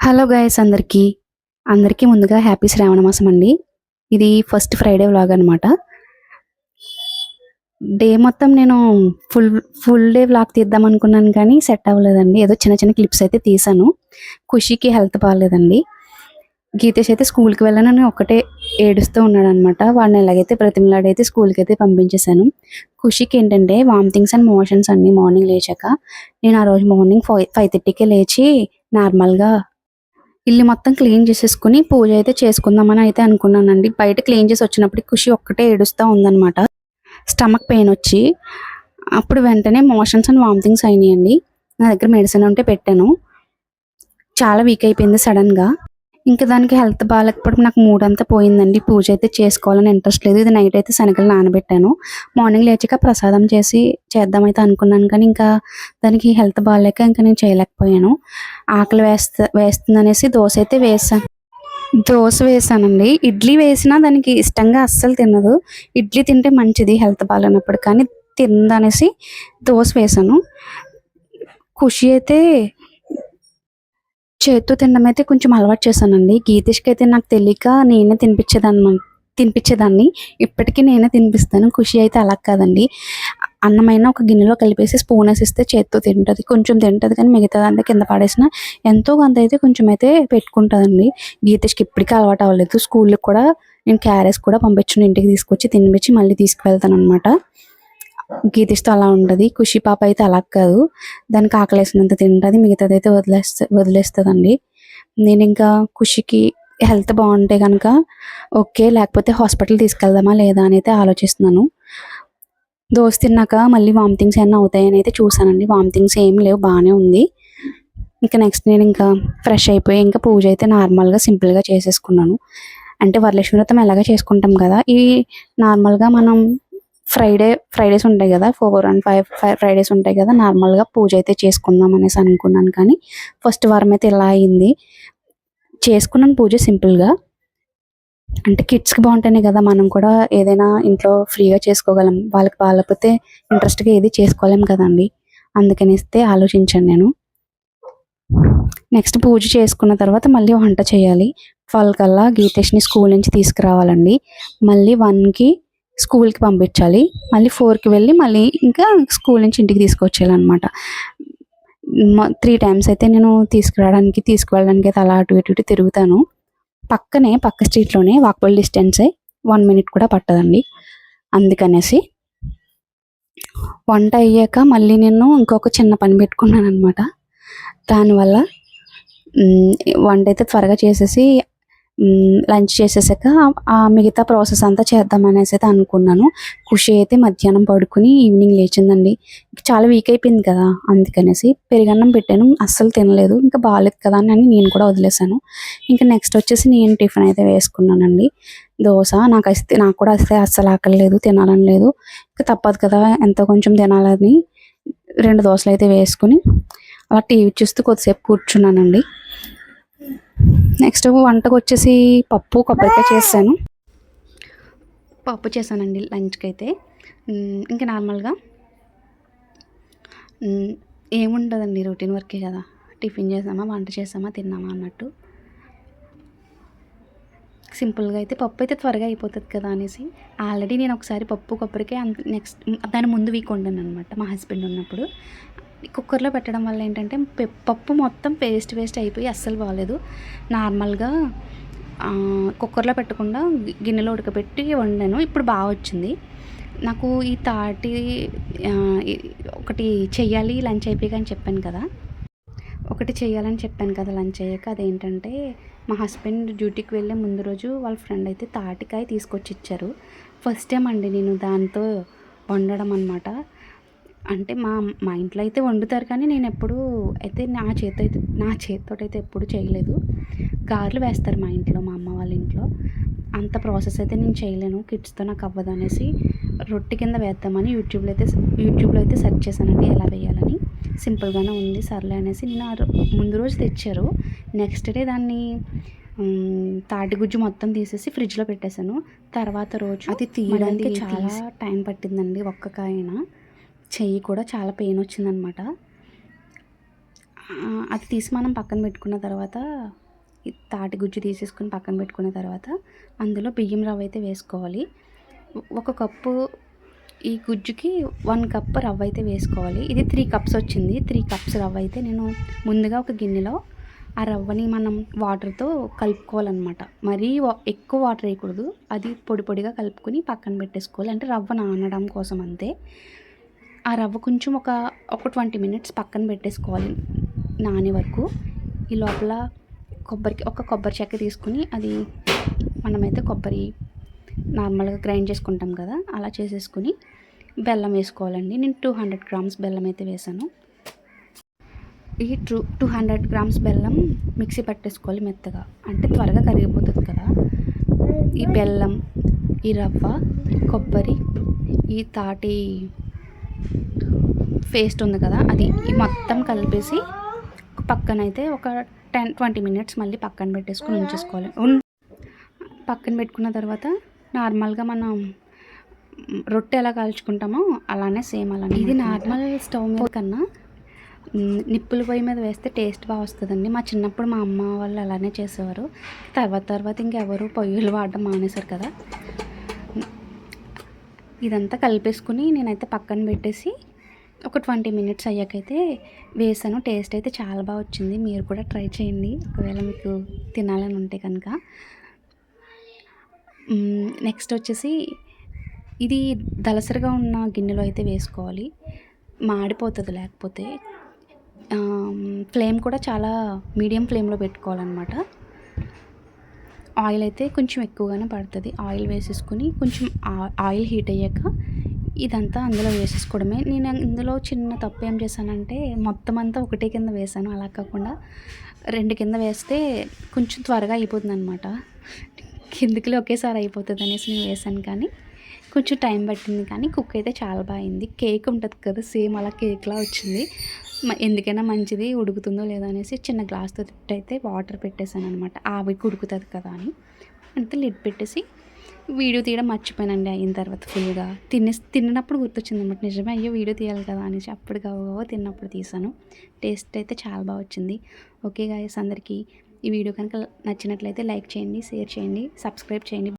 Hello guys అందరికీ. అందరికీ ముందుగా హ్యాపీ శ్రావణ మాసం అండి. ఇది ఫస్ట్ ఫ్రైడే వ్లాగ్ అనమాట డే మొత్తం నేను ఫుల్ ఫుల్ డే వ్లాగ్ తీద్దాం అనుకున్నాను కానీ సెట్ అవ్వలేదండి. ఏదో చిన్న చిన్న క్లిప్స్ అయితే తీసాను. ఖుషికి హెల్త్ బాగాలేదండి గీతేష్ అయితే స్కూల్కి వెళ్ళానని ఒకటే ఏడుస్తూ ఉన్నాడు అనమాట వాడిని ఎలాగైతే ప్రతిమలాడైతే స్కూల్కి అయితే పంపించేశాను. ఖుషికి ఏంటంటే వామిటింగ్స్ అండ్ మోషన్స్ అన్నీ మార్నింగ్ లేచాక. నేను ఆ రోజు మార్నింగ్ ఫైవ్ ఫైవ్ థర్టీకే లేచి నార్మల్గా ఇల్లు మొత్తం క్లీన్ చేసేసుకుని పూజ అయితే చేసుకుందామని అయితే అనుకున్నానండి. బయట క్లీన్ చేసి వచ్చినప్పుడు ఖుషి ఒక్కటే ఏడుస్తూ ఉందన్నమాట. స్టమక్ పెయిన్ వచ్చి అప్పుడు వెంటనే మోషన్స్ అండ్ వామిటింగ్స్ అయినాయండి. నా దగ్గర మెడిసిన్ ఉంటే పెట్టాను. చాలా వీక్ అయిపోయింది సడన్గా ఇంకా దానికి హెల్త్ బాగాలేకపోవడం నాకు మూడ్ అంతా పోయిందండి. పూజ అయితే చేసుకోవాలని ఇంట్రెస్ట్ లేదు. ఇది నైట్ అయితే శనగలు నానబెట్టాను. మార్నింగ్ లేచాక ప్రసాదం చేసి చేద్దామైతే అనుకున్నాను కానీ ఇంకా దానికి హెల్త్ బాగాలేక ఇంకా నేను చేయలేకపోయాను. ఆకలి వేస్త వేస్తుంది అనేసి దోశ అయితే వేసాను దోశ వేసానండి. ఇడ్లీ వేసినా దానికి ఇష్టంగా అస్సలు తినదు. ఇడ్లీ తింటే మంచిది హెల్త్ బాగాలేనప్పుడు కానీ తిందనేసి దోశ వేసాను. ఖుషి అయితే చేత్తో తినడం అయితే కొంచెం అలవాటు చేశానండి. గీతేష్కి అయితే నాకు తెలియక నేనే తినిపించేదాన్ని తినిపించేదాన్ని. ఇప్పటికీ నేనే తినిపిస్తాను. ఖుషి అయితే అలా కాదండి. అన్నమైన ఒక గిన్నెలో కలిపేసి స్పూన్ వేసిస్తే చేత్తో తింటుంది. కొంచెం తింటుంది కానీ మిగతాదంతా కింద పడేసిన ఎంతో కొంత అయితే కొంచెం అయితే పెట్టుకుంటుందండి. గీతేష్కి ఇప్పటికీ అలవాటు అవ్వలేదు. స్కూల్కి కూడా నేను క్యారెస్ కూడా పంపించిన ఇంటికి తీసుకొచ్చి తినిపించి మళ్ళీ తీసుకువెళ్తాను అనమాట గీతేష్తో అలా ఉండదు ఖుషి పాప అయితే అలా కాదు. దానికి ఆకలేసినంత తింటుంది. మిగతాది అయితే వదిలేస్తుందండి. నేను ఇంకా ఖుషికి హెల్త్ బాగుంటే కనుక ఓకే లేకపోతే హాస్పిటల్ తీసుకెళ్దామా లేదా అని అయితే ఆలోచిస్తున్నాను. దోశ తిన్నాక మళ్ళీ వామిటింగ్స్ ఏమైనా అవుతాయని అయితే చూసానండి వామిటింగ్స్ ఏం లేవు బాగానే ఉంది. ఇంకా నెక్స్ట్ నేను ఇంకా ఫ్రెష్ అయిపోయి ఇంకా పూజ అయితే నార్మల్గా సింపుల్గా చేసేసుకున్నాను. అంటే వరలక్ష్మి వ్రతం ఎలాగ చేసుకుంటాం కదా ఈ నార్మల్గా మనం ఫ్రైడే ఫ్రైడేస్ ఉంటాయి కదా four and five five Fridays ఉంటాయి కదా నార్మల్గా పూజ అయితే చేసుకుందాం అనేసి అనుకున్నాను. కానీ ఫస్ట్ వారం అయితే ఇలా అయింది. చేసుకున్నాను పూజ సింపుల్గా అంటే కిడ్స్కి బాగుంటేనే కదా మనం కూడా ఏదైనా ఇంట్లో ఫ్రీగా చేసుకోగలం. వాళ్ళకి వాళ్ళకపోతే ఇంట్రెస్ట్గా ఏది చేసుకోలేం కదండి. అందుకనిస్తే ఆలోచించాను నేను. నెక్స్ట్ పూజ చేసుకున్న తర్వాత మళ్ళీ వంట చేయాలి. ట్వెల్వ్ కల్లా గీతేష్ని స్కూల్ నుంచి తీసుకురావాలండి. మళ్ళీ వన్కి స్కూల్కి పంపించాలి. మళ్ళీ ఫోర్కి వెళ్ళి మళ్ళీ ఇంకా స్కూల్ నుంచి ఇంటికి తీసుకొచ్చేయాలన్నమాట. త్రీ టైమ్స్ అయితే నేను తీసుకురావడానికి తీసుకువెళ్ళడానికి అయితే అలా అటు ఇటు ఇటు తిరుగుతాను. పక్కనే పక్క స్ట్రీట్లోనే వాక్బుల్ డిస్టెన్సే వన్ మినిట్ కూడా పట్టదండి. అందుకనేసి వంట అయ్యాక మళ్ళీ నేను ఇంకొక చిన్న పని పెట్టుకున్నాను అనమాట దానివల్ల వంట అయితే త్వరగా చేసేసి లంచ్ చేసేసాక ఆ మిగతా ప్రాసెస్ అంతా చేద్దామనేసి అయితే అనుకున్నాను. ఖుషి అయితే మధ్యాహ్నం పడుకుని ఈవినింగ్ లేచిందండి. చాలా వీక్ అయిపోయింది కదా అందుకనేసి పెరుగన్నం పెట్టాను. అస్సలు తినలేదు. ఇంకా బాగాలేదు కదా అని నేను కూడా వదిలేసాను ఇంకా నెక్స్ట్ వచ్చేసి నేను టిఫిన్ అయితే వేసుకున్నానండి. దోశ నాకు అయితే నాకు కూడా వస్తే అస్సలు ఆకలి లేదు తినాలని లేదు. ఇంకా తప్పదు కదా ఎంతో కొంచెం తినాలని రెండు దోశలు అయితే వేసుకుని అలా టీవీ చూస్తూ కొద్దిసేపు కూర్చున్నానండి. నెక్స్ట్ వంటకు వచ్చేసి పప్పు కొబ్బరికాయ చేశాను పప్పు చేశానండి లంచ్కి అయితే ఇంకా నార్మల్గా ఏముండదండి రొటీన్ వర్కే కదా. టిఫిన్ చేసామా వంట చేసామా తిన్నామా అన్నట్టు. సింపుల్గా అయితే పప్పు అయితే త్వరగా అయిపోతుంది కదా అనేసి ఆల్రెడీ నేను ఒకసారి పప్పు కొబ్బరికాయ అంత నెక్స్ట్ దాని ముందు వీక్ వండాను అనమాట మా హస్బెండ్ ఉన్నప్పుడు. కుక్కర్లో పెట్టడం వల్ల ఏంటంటే పె- పప్పు మొత్తం పేస్ట్ వేస్ట్ అయిపోయి అస్సలు బాగాలేదు. నార్మల్గా కుక్కర్లో పెట్టకుండా గిన్నెలో ఉడకబెట్టి వండాను. ఇప్పుడు బాగా వచ్చింది. నాకు ఈ తాటి ఒకటి చెయ్యాలి లంచ్ అయిపోయాక అని చెప్పాను కదా. ఒకటి చేయాలని చెప్పాను కదా లంచ్ అయ్యాక. అదేంటంటే మా హస్బెండ్ డ్యూటీకి వెళ్ళే ముందు రోజు వాళ్ళ ఫ్రెండ్ అయితే తాటికాయ తీసుకొచ్చి ఇచ్చారు. ఫస్ట్ టైం అండి నేను దాంతో వండడం అనమాట అంటే మా మా ఇంట్లో అయితే వండుతారు కానీ నేను ఎప్పుడూ అయితే నా చేతి అయితే నా చేతితో అయితే ఎప్పుడు చేయలేదు. గారెలు వేస్తారు మా ఇంట్లో మా అమ్మ వాళ్ళ ఇంట్లో. అంత ప్రాసెస్ అయితే నేను చేయలేను. కిడ్స్తో నాకు అవ్వదు అనేసి రొట్టె కింద వేద్దామని యూట్యూబ్లో అయితే యూట్యూబ్లో అయితే సెర్చ్ చేశానండి ఎలా వేయాలని. సింపుల్గానే ఉంది సర్లే అనేసి నేను ముందు రోజు తెచ్చారు. నెక్స్ట్ డే దాన్ని తాటి గుజ్జు మొత్తం తీసేసి ఫ్రిడ్జ్లో పెట్టేశాను. తర్వాత రోజు అది తీయడానికి చాలా టైం పట్టిందండి ఒక్క కాయన? చెయ్యి కూడా చాలా పెయిన్ వచ్చిందనమాట. అది తీసి మనం పక్కన పెట్టుకున్న తర్వాత తాటి గుజ్జు తీసేసుకుని పక్కన పెట్టుకున్న తర్వాత అందులో బియ్యం రవ్వ అయితే వేసుకోవాలి. ఒక కప్పు ఈ గుజ్జుకి వన్ కప్ రవ్వ అయితే వేసుకోవాలి. ఇది త్రీ కప్స్ వచ్చింది. త్రీ కప్స్ రవ్వ అయితే నేను ముందుగా ఒక గిన్నెలో ఆ రవ్వని మనం వాటర్తో కలుపుకోవాలన్నమాట. మరీ వా- ఎక్కువ వాటర్ వేయకూడదు. అది పొడి పొడిగా కలుపుకొని పక్కన పెట్టేసుకోవాలి. అంటే రవ్వ నానడం కోసం అంతే. ఆ రవ్వ కొంచెం ఒక ఒక ట్వంటీ మినిట్స్ పక్కన పెట్టేసుకోవాలి నానే వరకు. ఈ లోపల కొబ్బరికి ఒక కొబ్బరి చెక్క తీసుకుని అది మనమైతే కొబ్బరి నార్మల్గా గ్రైండ్ చేసుకుంటాం కదా అలా చేసేసుకుని బెల్లం వేసుకోవాలండి. నేను టూ హండ్రెడ్ గ్రామ్స్ బెల్లం అయితే వేసాను. ఈ టూ టూ హండ్రెడ్ గ్రామ్స్ బెల్లం మిక్సీ పట్టేసుకోవాలి మెత్తగా. అంటే త్వరగా కరిగిపోతుంది కదా. ఈ బెల్లం ఈ రవ్వ కొబ్బరి ఈ తాటి పేస్ట్ ఉంది కదా అది మొత్తం కలిపేసి పక్కనైతే ఒక టెన్ ట్వంటీ మినిట్స్ మళ్ళీ పక్కన పెట్టేసుకుని ఉంచేసుకోవాలి. పక్కన పెట్టుకున్న తర్వాత నార్మల్గా మనం రొట్టె ఎలా కాల్చుకుంటామో అలానే సేమ్ అలానే ఇది నార్మల్ స్టవ్ మీద కన్నా నిప్పుల పొయ్యి మీద వేస్తే టేస్ట్ బాగా వస్తుందండి. మా చిన్నప్పుడు మా అమ్మ వాళ్ళు అలానే చేసేవారు. తర్వాత తర్వాత ఇంకెవరు పొయ్యిలు వాడడం మానేశారు కదా. ఇదంతా కలిపేసుకుని నేనైతే పక్కన పెట్టేసి ఒక ట్వంటీ మినిట్స్ అయ్యాకైతే వేసాను. టేస్ట్ అయితే చాలా బాగా వచ్చింది. మీరు కూడా ట్రై చేయండి. ఒకవేళ మీకు తినాలని ఉంటే కనుక. నెక్స్ట్ వచ్చేసి ఇది దలసరిగా ఉన్న గిన్నెలో అయితే వేసుకోవాలి. మాడిపోతుంది లేకపోతే ఫ్లేమ్ కూడా చాలా మీడియం ఫ్లేమ్లో పెట్టుకోవాలన్నమాట. ఆయిల్ అయితే కొంచెం ఎక్కువగానే పడుతుంది. ఆయిల్ వేసేసుకుని కొంచెం ఆ- ఆయిల్ హీట్ అయ్యాక ఇదంతా అందులో వేసేసుకోవడమే. నేను ఇందులో చిన్న తప్పు ఏం చేశానంటే మొత్తం అంతా ఒకటే కింద వేసాను అలా కాకుండా రెండు కింద వేస్తే కొంచెం త్వరగా అయిపోతుంది అనమాట కిందికి ఒకేసారి అయిపోతుంది అనేసి నేను వేసాను కానీ కొంచెం టైం పట్టింది కానీ కుక్ అయితే చాలా బాగుంది కేక్ ఉంటుంది కదా సేమ్ అలా కేక్లా వచ్చింది. ఎందుకైనా మంచిది ఉడుకుతుందో లేదో అనేసి చిన్న గ్లాస్తో అయితే వాటర్ పెట్టేశాను అనమాట ఆవికి ఉడుకుతుంది కదా అని. అంతే లిడ్ పెట్టేసి వీడియో తీయడం మర్చిపోయానండి. అయిన తర్వాత ఫుల్గా తినే తిన్నప్పుడు గుర్తొచ్చింది అనమాట నిజమే అయ్యో వీడియో తీయాలి కదా అనేసి అప్పుడు కావో తిన్నప్పుడు తీసాను టేస్ట్ అయితే చాలా బాగా వచ్చింది. ఓకే గాయస్ అందరికీ ఈ వీడియో కనుక నచ్చినట్లయితే లైక్ చేయండి షేర్ చేయండి సబ్స్క్రైబ్ చేయండి.